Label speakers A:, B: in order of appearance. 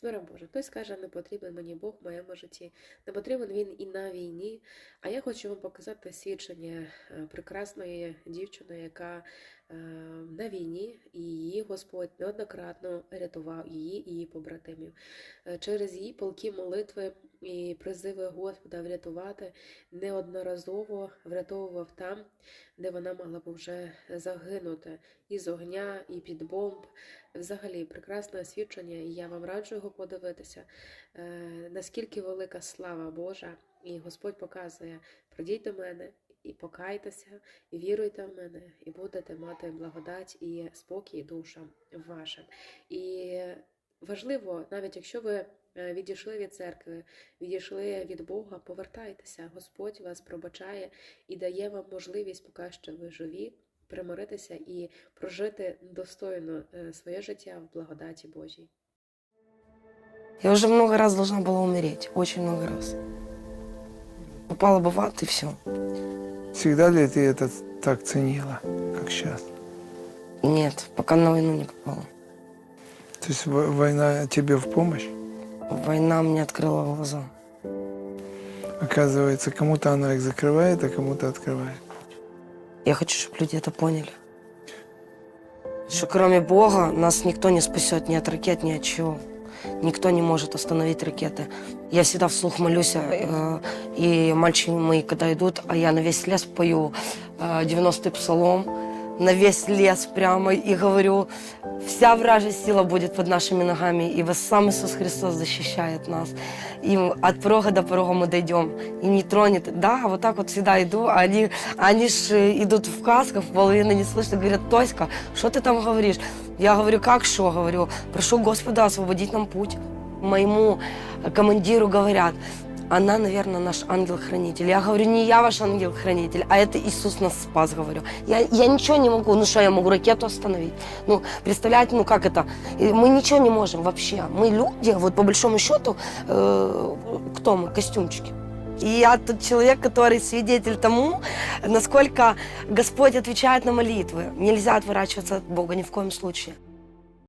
A: з миром Божим. Хтось каже, не потрібен мені Бог в моєму житті, не потрібен він і на війні. А я хочу вам показати свідчення е, прекрасної дівчини, яка е, на війні, і її Господь неоднократно рятував її і її побратимів. Е, Через її полки молитви і призиви Господа врятувати неодноразово врятовував там, де вона могла б вже загинути із огня, і під бомб. Взагалі прекрасне свідчення, і я вам раджу його подивитися. Е, наскільки велика слава Божа, і Господь показує: прийдіть до мене і покайтеся, і віруйте в мене, і будете мати благодать і спокій душам вашим. І важливо, навіть якщо ви е, відійшли від церкви, відійшли від Бога, повертайтеся. Господь вас пробачає і дає вам можливість, поки що ви живі, примиритися і прожити достойно е, своє життя в благодаті Божій.
B: Я уже много раз должна была умереть, очень много раз. Попала бы в ад и все.
C: Всегда ли ты это так ценила, как сейчас?
B: Нет, пока на войну не попала.
C: То есть во- война тебе в помощь?
B: Война мне открыла глаза.
C: Оказывается, кому-то она их закрывает, а кому-то открывает.
B: Я хочу, чтобы люди это поняли. Что кроме Бога нас никто не спасет ни от ракет, ни от чего. Никто не может остановить ракеты. Я всегда вслух молюсь, э, и мальчики мои, когда идут, а я на весь лес пою э, 90-й псалом, на весь лес прямо, и говорю, вся вражья сила будет под нашими ногами, и вас сам Иисус Христос защищает нас. И от порога до порога мы дойдем, и не тронет. Да, вот так вот всегда иду, а они, они ж э, идут в касках, половина не слышит, говорят, Тоська, что ты там говоришь? Я говорю, как что? Говорю, прошу Господа освободить нам путь. Моему командиру говорят, она, наверное, наш ангел-хранитель. Я говорю, не я ваш ангел-хранитель, а это Иисус нас спас, говорю. Я, я ничего не могу, ну что, я могу ракету остановить? Ну, представляете, ну как это? И Мы ничего не можем вообще. Мы люди, вот по большому счету, э, кто мы? Костюмчики. И я тот человек, который свидетель тому, насколько Господь отвечает на молитвы. Нельзя отворачиваться от Бога ни в коем случае.